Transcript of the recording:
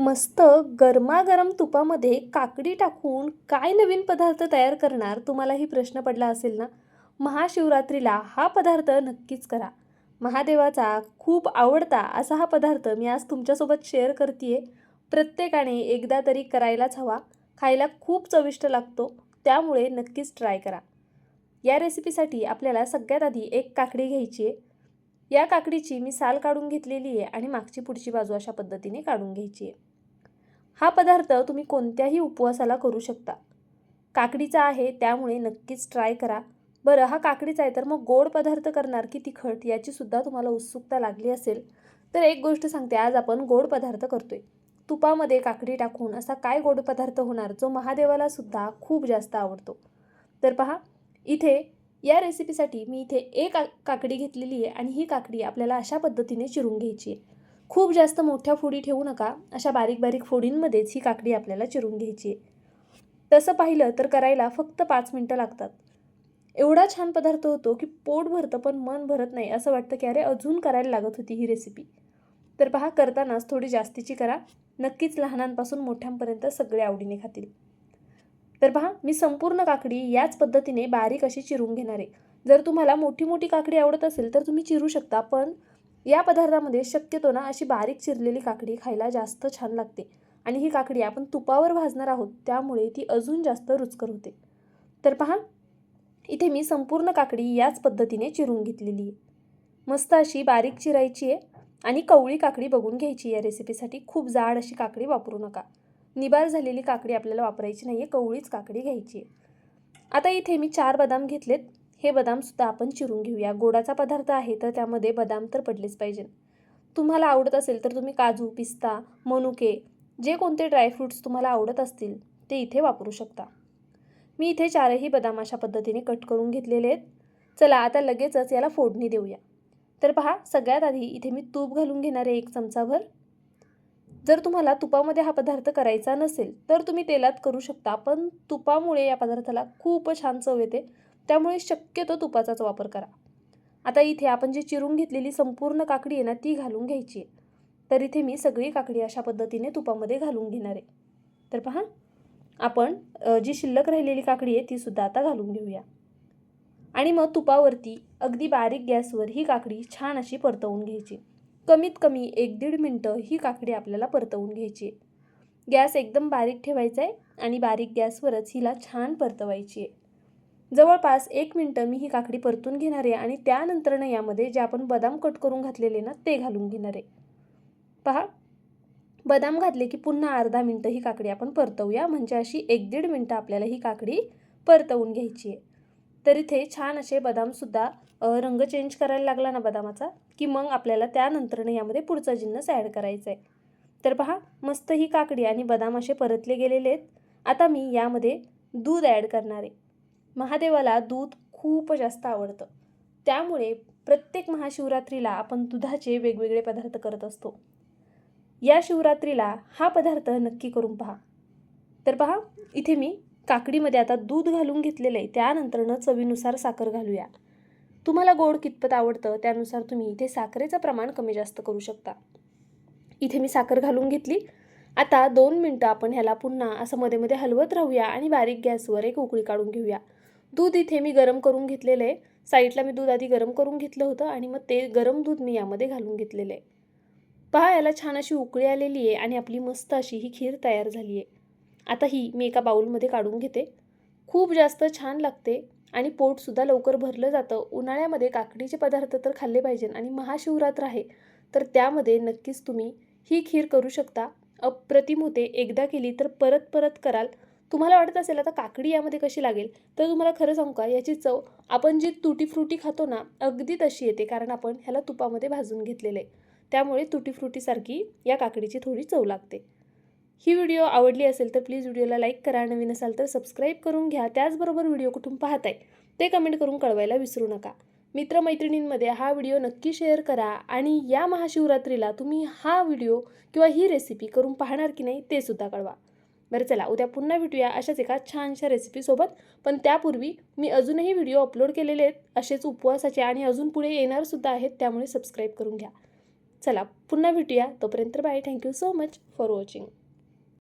मस्त गरमागरम तुपामध्ये काकडी टाकून काय नवीन पदार्थ तयार करणार? तुम्हालाही प्रश्न पडला असेल ना? महाशिवरात्रीला हा पदार्थ नक्कीच करा. महादेवाचा खूप आवडता असा हा पदार्थ मी आज तुमच्यासोबत शेअर करते प्रत्येकाने एकदा तरी करायलाच हवा. खायला खूप चविष्ट लागतो. त्यामुळे नक्कीच ट्राय करा. या रेसिपीसाठी आपल्याला सगळ्यात आधी एक काकडी घ्यायची आहे. या काकडीची मी साल काढून घेतलेली आहे आणि मागची पुढची बाजू अशा पद्धतीने काढून घ्यायची आहे. हा पदार्थ तुम्ही कोणत्याही उपवासाला करू शकता. काकडीचा आहे त्यामुळे नक्कीच ट्राय करा. बरं हा काकडीचा आहे तर मग गोड पदार्थ करणार की तिखट याचीसुद्धा तुम्हाला उत्सुकता लागली असेल. तर एक गोष्ट सांगते आज आपण गोड पदार्थ करतोय. तुपामध्ये काकडी टाकून असा काय गोड पदार्थ होणार जो महादेवाला सुद्धा खूप जास्त आवडतो. तर पहा इथे या रेसिपीसाठी मी इथे एक काकडी घेतलेली आहे आणि ही काकडी आपल्याला अशा पद्धतीने चिरून घ्यायची आहे. खूप जास्त मोठ्या फोडी ठेवू नका अशा बारीक बारीक फोडींमध्येच ही काकडी आपल्याला चिरून घ्यायची आहे. तसं पाहिलं तर करायला फक्त पाच मिनटं लागतात. एवढा छान पदार्थ होतो की पोट भरतं पण मन भरत नाही असं वाटतं की अरे अजून करायला लागत होती ही रेसिपी तर पहा करतानाच थोडी जास्तीची करा. नक्कीच लहानांपासून मोठ्यांपर्यंत सगळे आवडीने खातील. तर पहा मी संपूर्ण काकडी याच पद्धतीने बारीक अशी चिरून घेणार. आहे जर तुम्हाला मोठी मोठी काकडी आवडत असेल तर तुम्ही चिरू शकता पण या पदार्थामध्ये शक्यतो ना अशी बारीक चिरलेली काकडी खायला जास्त छान लागते. आणि ही काकडी आपण तुपावर भाजणार आहोत त्यामुळे ती अजून जास्त रुचकर होते. तर पहा इथे मी संपूर्ण काकडी याच पद्धतीने चिरून घेतलेली आहे. मस्त अशी बारीक चिरायची आहे. आणि कवळी काकडी बघून घ्यायची या रेसिपीसाठी खूप जाड अशी काकडी वापरू नका. निबार झालेली काकडी आपल्याला वापरायची नाही आहे कवळीच काकडी घ्यायची आहे. आता इथे मी चार बदाम घेतलेत. हे बदामसुद्धा आपण चिरून घेऊया. गोडाचा पदार्थ आहे तर त्यामध्ये बदाम तर पडलेच पाहिजे तुम्हाला आवडत असेल तर तुम्ही काजू पिस्ता मनुके जे कोणते ड्रायफ्रूट्स तुम्हाला आवडत असतील ते इथे वापरू शकता. मी इथे चारही बदाम अशा पद्धतीने कट करून घेतलेले आहेत. चला आता लगेचच याला फोडणी देऊया. तर पहा सगळ्यात आधी इथे मी तूप घालून घेणार आहे एक चमचाभर. जर तुम्हाला तुपामध्ये हा पदार्थ करायचा नसेल तर तुम्ही तेलात करू शकता पण तुपामुळे या पदार्थाला खूप छान चव येते. त्यामुळे शक्यतो तुपाचाच वापर करा. आता इथे आपण जी चिरून घेतलेली संपूर्ण काकडी आहे ना ती घालून घ्यायची आहे. तर इथे मी सगळी काकडी अशा पद्धतीने तुपामध्ये घालून घेणार आहे. तर पहा आपण जी शिल्लक राहिलेली काकडी आहे तीसुद्धा आता घालून घेऊया. आणि मग तुपावरती अगदी बारीक गॅसवर ही काकडी छान अशी परतवून घ्यायची. कमीत कमी एक दीड मिनटं ही काकडी आपल्याला परतवून घ्यायची आहे. गॅस एकदम बारीक ठेवायचा आहे आणि बारीक गॅसवरच हिला छान परतवायची आहे. जवळपास एक मिनटं मी ही काकडी परतून घेणार आहे आणि त्यानंतरनं यामध्ये जे आपण बदाम कट करून घातलेले ना ते घालून घेणार आहे. पहा बदाम घातले की पुन्हा अर्धा मिनटं ही काकडी आपण परतवूया. म्हणजे अशी एक दीड मिनटं आपल्याला ही काकडी परतवून घ्यायची आहे. तर इथे छान असे बदामसुद्धा रंग चेंज करायला लागला ना बदामाचा की मग आपल्याला त्यानंतरनं यामध्ये पुढचा जिन्नस ॲड करायचा आहे तर पहा मस्त ही काकडी आणि बदाम असे परतले गेलेले आहेत. आता मी यामध्ये दूध ॲड करणार आहे. महादेवाला दूध खूप जास्त आवडतं. त्यामुळे प्रत्येक महाशिवरात्रीला आपण दुधाचे वेगवेगळे पदार्थ करत असतो. या शिवरात्रीला हा पदार्थ नक्की करून पहा. तर पहा इथे मी काकडीमध्ये आता दूध घालून घेतलेलं आहे. त्यानंतरनं चवीनुसार साखर घालूया. तुम्हाला गोड कितपत आवडतं त्यानुसार तुम्ही इथे साखरेचं प्रमाण कमी जास्त करू शकता. इथे मी साखर घालून घेतली. आता दोन मिनटं आपण ह्याला पुन्हा असं मध्ये मध्ये हलवत राहूया आणि बारीक गॅसवर एक उकळी काढून घेऊया. दूध इथे मी गरम करून घेतलेलं आहे. साईडला मी दूध आधी गरम करून घेतलं होतं आणि मग ते गरम दूध मी यामध्ये घालून घेतलेलं आहे. पहा याला छान अशी उकळी आलेली आहे आणि आपली मस्त अशी ही खीर तयार झाली आहे. आता ही मी एका बाऊलमध्ये काढून घेते. खूप जास्त छान लागते आणि पोटसुद्धा लवकर भरलं जातं. उन्हाळ्यामध्ये काकडीचे पदार्थ तर खाल्ले पाहिजे आणि महाशिवरात्र आहे तर त्यामध्ये नक्कीच तुम्ही ही खीर करू शकता. अप्रतिम होते. एकदा केली तर परत परत कराल. तुम्हाला वाटत असेल आता काकडी यामध्ये कशी लागेल? तर तुम्हाला खरं सांगू का? याची चव आपण जी तुटी फ्रुटी खातो ना अगदी तशी येते कारण आपण ह्याला तुपामध्ये भाजून घेतलेलं आहे. त्यामुळे तुटी फ्रुटीसारखी या काकडीची थोडी चव लागते. ही व्हिडिओ आवडली असेल तर प्लीज व्हिडिओला लाईक करा. नवीन असाल तर सबस्क्राईब करून घ्या. त्याचबरोबर व्हिडिओ कुठून पाहताय ते कमेंट करून कळवायला विसरू नका. मित्रमैत्रिणींमध्ये हा व्हिडिओ नक्की शेअर करा आणि या महाशिवरात्रीला तुम्ही हा व्हिडिओ किंवा ही रेसिपी करून पाहणार की नाही ते सुद्धा कळवा. बरं चला उद्या पुन्हा भेटूया अशाच एका छानशा रेसिपीसोबत पण त्यापूर्वी मी अजूनही व्हिडिओ अपलोड केलेले आहेत. असेच उपवासाचे आणि अजून पुढे येणारसुद्धा आहेत त्यामुळे सबस्क्राईब करून घ्या. चला पुन्हा भेटूया. तोपर्यंत bye thank you so much for watching